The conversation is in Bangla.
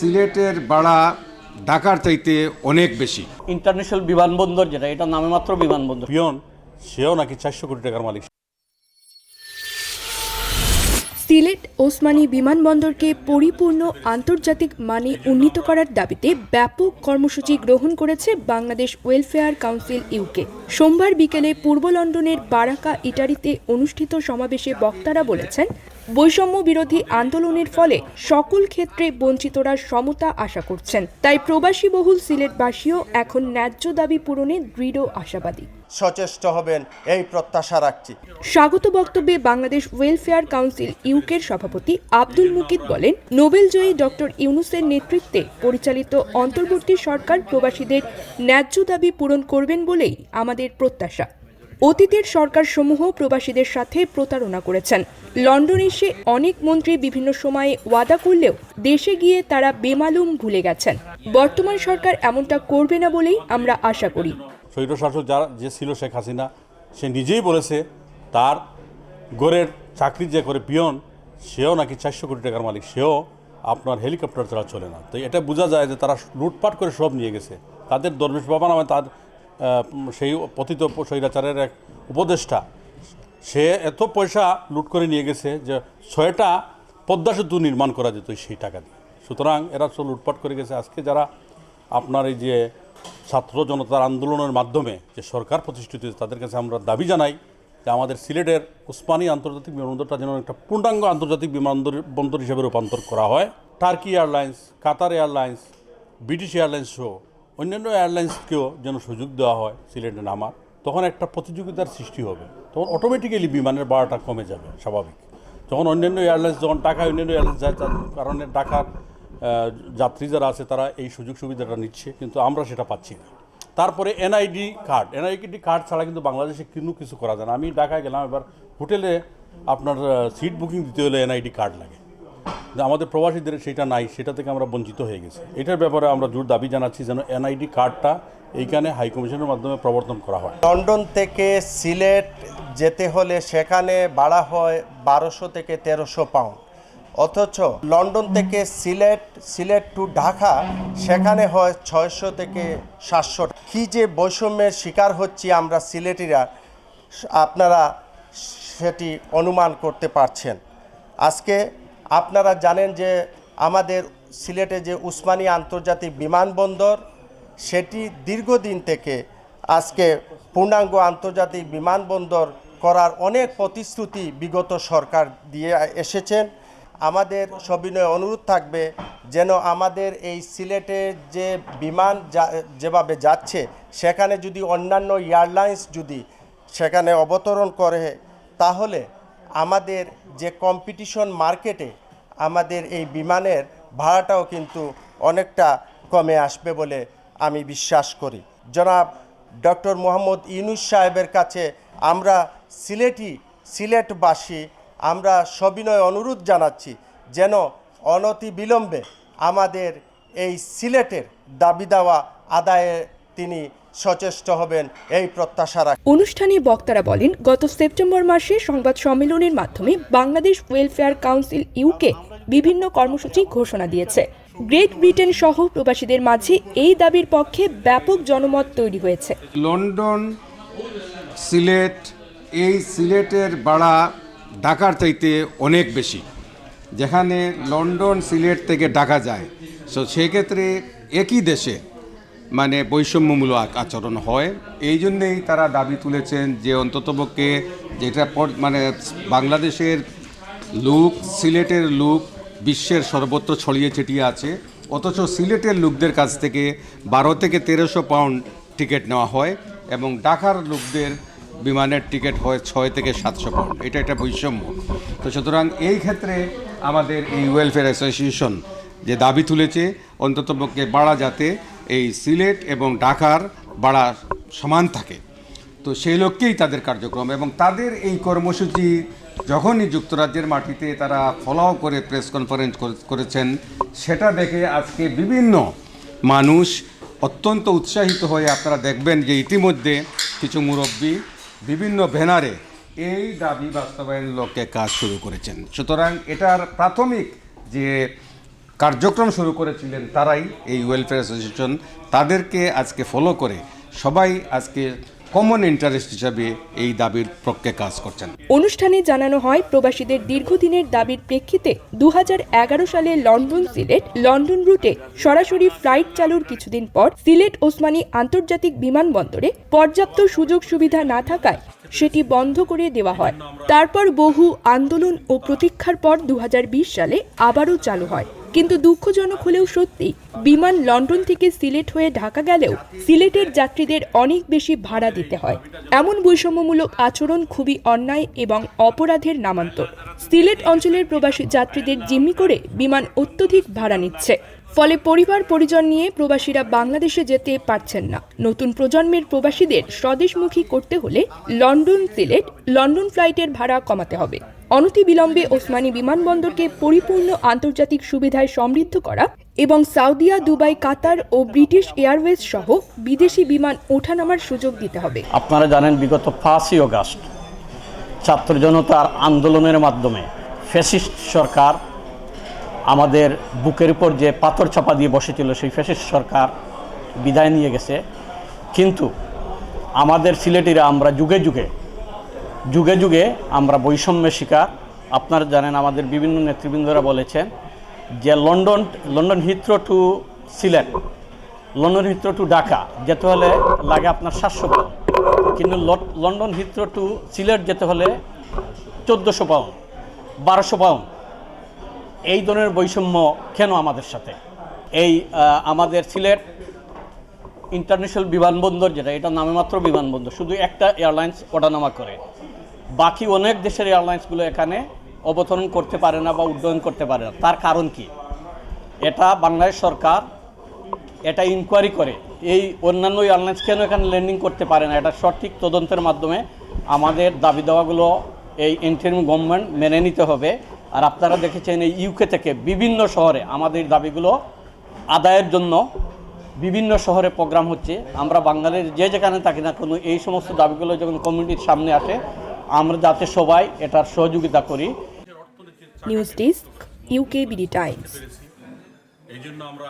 সিলেটের ভাড়া ঢাকার চাইতে অনেক বেশি। ইন্টারন্যাশনাল বিমানবন্দর যেটা এটা নামে মাত্র বিমানবন্দর। পিয়ন সেও নাকি চারশো কোটি টাকার মালিক। সিলেট ওসমানী বিমানবন্দরকে পরিপূর্ণ আন্তর্জাতিক মানে উন্নীত করার দাবিতে ব্যাপক কর্মসূচি গ্রহণ করেছে বাংলাদেশ ওয়েলফেয়ার কাউন্সিল ইউকে। সোমবার বিকেলে পূর্ব লন্ডনের বারাকা ইটারিতে অনুষ্ঠিত সমাবেশে বক্তারা বলেছেন বৈষম্য বিরোধী আন্দোলনের ফলে সকল ক্ষেত্রে বঞ্চিতরা সমতা আশা করছেন। তাই প্রবাসী বহুল সিলেটবাসীও এখন ন্যায্য দাবি পূরণে দৃঢ় আশাবাদী। সচেষ্ট হবেন এই প্রত্যাশা রাখছি। স্বাগত বক্তব্যে বাংলাদেশ ওয়েলফেয়ার কাউন্সিল ইউকের সভাপতি আব্দুল মুকিত বলেন নোবেলজয়ী ডক্টর ইউনুসের নেতৃত্বে পরিচালিত অন্তর্বর্তী সরকার প্রবাসীদের ন্যায্য দাবি পূরণ করবেন বলেই আমাদের প্রত্যাশা। অতীতের সরকার সমূহ প্রবাসীদের সাথে প্রতারণা করেছেন। লন্ডন এসে অনেক মন্ত্রী বিভিন্ন সময়ে ওয়াদা করলেও দেশে গিয়ে তারা বেমালুম ভুলে গেছেন। বর্তমান সরকার এমনটা করবে না বলেই আমরা আশা করি। স্বৈরশাসক যারা যে ছিল শেখ হাসিনা, সে নিজেই বলেছে, তার গোরের চাকরি যে করে পিয়ন, সেও নাকি চারশো কোটি টাকার মালিক, সেও আপনার হেলিকপ্টার ছাড়া চলে না। তো এটা বোঝা যায় যে তারা লুটপাট করে সব নিয়ে গেছে। তাদের দরবেশ বাবা নামে তার সেই পতিত স্বৈরাচারের এক উপদেষ্টা, সে এত পয়সা লুট করে নিয়ে গেছে যে ছয়টা পদ্মা সেতু নির্মাণ করা যেত সেই টাকা দিয়ে। সুতরাং এরা সব লুটপাট করে গেছে। আজকে যারা আপনার এই যে ছাত্র জনতার আন্দোলনের মাধ্যমে যে সরকার প্রতিষ্ঠিত হয়েছে, তাদের কাছে আমরা দাবি জানাই যে আমাদের সিলেটের উসমানী আন্তর্জাতিক বিমানবন্দরটা যেন একটা পূর্ণাঙ্গ আন্তর্জাতিক বিমানবন্দর বন্দর হিসেবে রূপান্তর করা হয়। Turkey airlines, Qatar airlines, British airlines সহ অন্যান্য এয়ারলাইন্সকেও যেন সুযোগ দেওয়া হয় সিলেটে নামার, তখন একটা প্রতিযোগিতার সৃষ্টি হবে। তখন অটোমেটিক্যালি বিমানের ভাড়াটা কমে যাবে, স্বাভাবিক। যখন অন্যান্য এয়ারলাইন্স, যখন টাকা অন্যান্য এয়ারলাইন্স যায়, তার কারণে ঢাকার যাত্রী যারা আছে, তারা এই সুযোগ সুবিধাটা নিচ্ছে, কিন্তু আমরা সেটা পাচ্ছি না। তারপরে এনআইডি কার্ড। এনআইডি কার্ড ছাড়া কিন্তু বাংলাদেশে কোনো কিছু করা যায় না। আমি ঢাকায় গেলাম, এবার হোটেলে আপনার সিট বুকিং দিতে হলে এনআইডি কার্ড লাগে। কিন্তু আমাদের প্রবাসীদের সেটা নাই, সেটা থেকে আমরা বঞ্চিত হয়ে গেছি। এটার ব্যাপারে আমরা জোর দাবি জানাচ্ছি যেন এনআইডি কার্ডটা এইখানে হাইকমিশনের মাধ্যমে প্রবর্তন করা হয়। লন্ডন থেকে সিলেট যেতে হলে সেখানে ভাড়া হয় বারোশো থেকে তেরোশো পাউন্ড। অথচ লন্ডন থেকে সিলেট সিলেট টু ঢাকা, সেখানে হয় ছয়শো থেকে সাতশো। কি যে বৈষম্যের শিকার হচ্ছি আমরা সিলেটিরা, আপনারা সেটি অনুমান করতে পারছেন। আজকে আপনারা জানেন যে আমাদের সিলেটে যে উসমানী আন্তর্জাতিক বিমানবন্দর, সেটি দীর্ঘদিন থেকে আজকে পূর্ণাঙ্গ আন্তর্জাতিক বিমানবন্দর করার অনেক প্রতিশ্রুতি বিগত সরকার দিয়ে এসেছেন। আমাদের সবিনয় অনুরোধ থাকবে যেন আমাদের এই সিলেটে যে বিমান যেভাবে যাচ্ছে, সেখানে যদি অন্যান্য এয়ারলাইন্স যদি সেখানে অবতরণ করে, তাহলে আমাদের যে কম্পিটিশন মার্কেটে আমাদের এই বিমানের ভাড়াটাও কিন্তু অনেকটা কমে আসবে বলে আমি বিশ্বাস করি। জনাব ডক্টর মোহাম্মদ ইউনুস সাহেবের কাছে আমরা সিলেটি সিলেটবাসী, আমরা সবিনয় অনুরোধ জানাচ্ছি যেন অনতি বিলম্বে আমাদের এই সিলেটের দাবি দাওয়া আদায়ে তিনি সচেষ্ট হবেন এই প্রত্যাশা রাখি। অনুষ্ঠানে বক্তারা বলেন গত সেপ্টেম্বর মাসে সংবাদ সম্মেলনের মাধ্যমে বাংলাদেশ ওয়েলফেয়ার কাউন্সিল ইউকে বিভিন্ন কর্মসূচি ঘোষণা দিয়েছে। গ্রেট ব্রিটেন সহ প্রবাসীদের মাঝে এই দাবির পক্ষে ব্যাপক জনমত তৈরি হয়েছে। লন্ডন সিলেট এই সিলেটের ভাড়া ঢাকার চাইতে অনেক বেশি যেখানে লন্ডন সিলেট থেকে ঢাকা যায়। সো সেক্ষেত্রে একই দেশে মানে বৈষম্যমূলক আচরণ হয়। এই জন্যেই তারা দাবি তুলেছেন যে অন্ততপক্ষে যেটা মানে বাংলাদেশের লুক, সিলেটের লুক বিশ্বের সর্বত্র ছড়িয়ে ছিটিয়ে আছে। অথচ সিলেটের লোকদের কাছ থেকে বারো থেকে তেরোশো পাউন্ড টিকিট নেওয়া হয় এবং ঢাকার লোকদের বিমানের টিকিট হয় ছয় থেকে সাতশো পাউন্ড। এটা একটা বৈষম্য। তো সুতরাং এই ক্ষেত্রে আমাদের এই ওয়েলফেয়ার অ্যাসোসিয়েশন যে দাবি তুলেছে, অন্ততপক্ষে বাড়া যাতে এই সিলেট এবং ঢাকার বাড়া সমান থাকে। তো সেই লক্ষ্যেই তাদের কার্যক্রম এবং তাদের এই কর্মসূচি যখনই যুক্তরাজ্যের মাটিতে তারা ফলাও করে প্রেস কনফারেন্স করেছেন, সেটা দেখে আজকে বিভিন্ন মানুষ অত্যন্ত উৎসাহিত হয়ে আপনারা দেখবেন যে ইতিমধ্যে কিছু মুরব্বী বিভিন্ন ব্যানারে এই দাবি বাস্তবায়নের লক্ষ্যে কাজ শুরু করেছেন। সুতরাং এটার প্রাথমিক যে কার্যক্রম শুরু করেছিলেন তারাই এই ওয়েলফেয়ার অ্যাসোসিয়েশন তাদেরকে আজকে ফলো করে সবাই আজকে কমন ইন্টারেস্ট হিসাবে এই দাবির পক্ষে কাজ করছেন। অনুষ্ঠানে জানানো হয়, প্রবাসীদের দীর্ঘদিনের দাবির প্রেক্ষিতে দুহাজার এগারো সালে লন্ডন সিলেট, লন্ডন রুটে সরাসরি ফ্লাইট চালুর কিছুদিন পর সিলেট ওসমানী আন্তর্জাতিক বিমানবন্দরে পর্যাপ্ত সুযোগ সুবিধা না থাকায় সেটি বন্ধ করে দেওয়া হয়। তারপর বহু আন্দোলন ও প্রতীক্ষার পর দু হাজার বিশ সালে আবারও চালু হয়। কিন্তু দুঃখজনক হলেও সত্যি, বিমান লন্ডন থেকে সিলেট হয়ে ঢাকা গেলেও সিলেটের যাত্রীদের অনেক বেশি ভাড়া দিতে হয়। এমন বৈষম্যমূলক আচরণ খুবই অন্যায় এবং অপরাধের নামান্তর। সিলেট অঞ্চলের প্রবাসী যাত্রীদের জিম্মি করে বিমান অত্যধিক ভাড়া নিচ্ছে। ফলে পরিবার পরিজন নিয়ে প্রবাসীরা বাংলাদেশে যেতে পারছেন না। নতুন প্রজন্মের প্রবাসীদের স্বদেশমুখী করতে হলে লন্ডন, সিলেট, লন্ডন ফ্লাইটের ভাড়া কমাতে হবে। অনতিবিলম্বে ওসমানী বিমানবন্দরকে পরিপূর্ণ আন্তর্জাতিক সুবিধায় সমৃদ্ধ করা এবং সাউদিয়া, দুবাই, কাতার ও ব্রিটিশ এয়ারওয়েজ সহ বিদেশি বিমান ওঠানামার সুযোগ দিতে হবে। আপনারা জানেন বিগত পাঁচই অগাস্ট ছাত্র জনতার আন্দোলনের মাধ্যমে ফ্যাসিস্ট সরকার আমাদের বুকের উপর যে পাথর চাপা দিয়ে বসেছিল, সেই ফ্যাসিস্ট সরকার বিদায় নিয়ে গেছে। কিন্তু আমাদের সিলেটিরা আমরা যুগে যুগে যুগে যুগে আমরা বৈষম্যের শিকার। আপনারা জানেন আমাদের বিভিন্ন নেতৃবৃন্দরা বলেছেন যে London London Heathrow to Sylhet London Heathrow to Dhaka যেতে হলে লাগে আপনার সাতশো পাউন্ড কিন্তু লন্ডন হিথ্রো টু সিলেট যেতে হলে চোদ্দোশো পাউন্ড বারোশো পাউন্ড এই ধরনের বৈষম্য কেন আমাদের সাথে? এই আমাদের সিলেট ইন্টারন্যাশনাল বিমানবন্দর যেটা, এটা নামে মাত্র বিমানবন্দর। শুধু একটা এয়ারলাইন্স ওঠানামা করে। বাকি অনেক দেশের এয়ারলাইন্সগুলো এখানে অবতরণ করতে পারে না বা উড্ডয়ন করতে পারে না। তার কারণ কি? এটা বাংলাদেশ সরকার এটা ইনকোয়ারি করে, এই অন্যান্য এয়ারলাইন্স কেন এখানে ল্যান্ডিং করতে পারে না? এটা সঠিক তদন্তের মাধ্যমে আমাদের দাবি দেওয়াগুলো এই ইন্টারিম গভর্নমেন্ট মেনে নিতে হবে। আর আপনারা দেখেছেন এই ইউকে থেকে বিভিন্ন শহরে আমাদের দাবিগুলো আদায়ের জন্য বিভিন্ন শহরে প্রোগ্রাম হচ্ছে। আমরা বাঙালির যে যেখানে থাকি না কোনো, এই সমস্ত দাবিগুলো যখন কমিউনিটির সামনে আসে আমরা যাতে সবাই এটার সহযোগিতা করি। News desk UK BD Times এই জন্য আমরা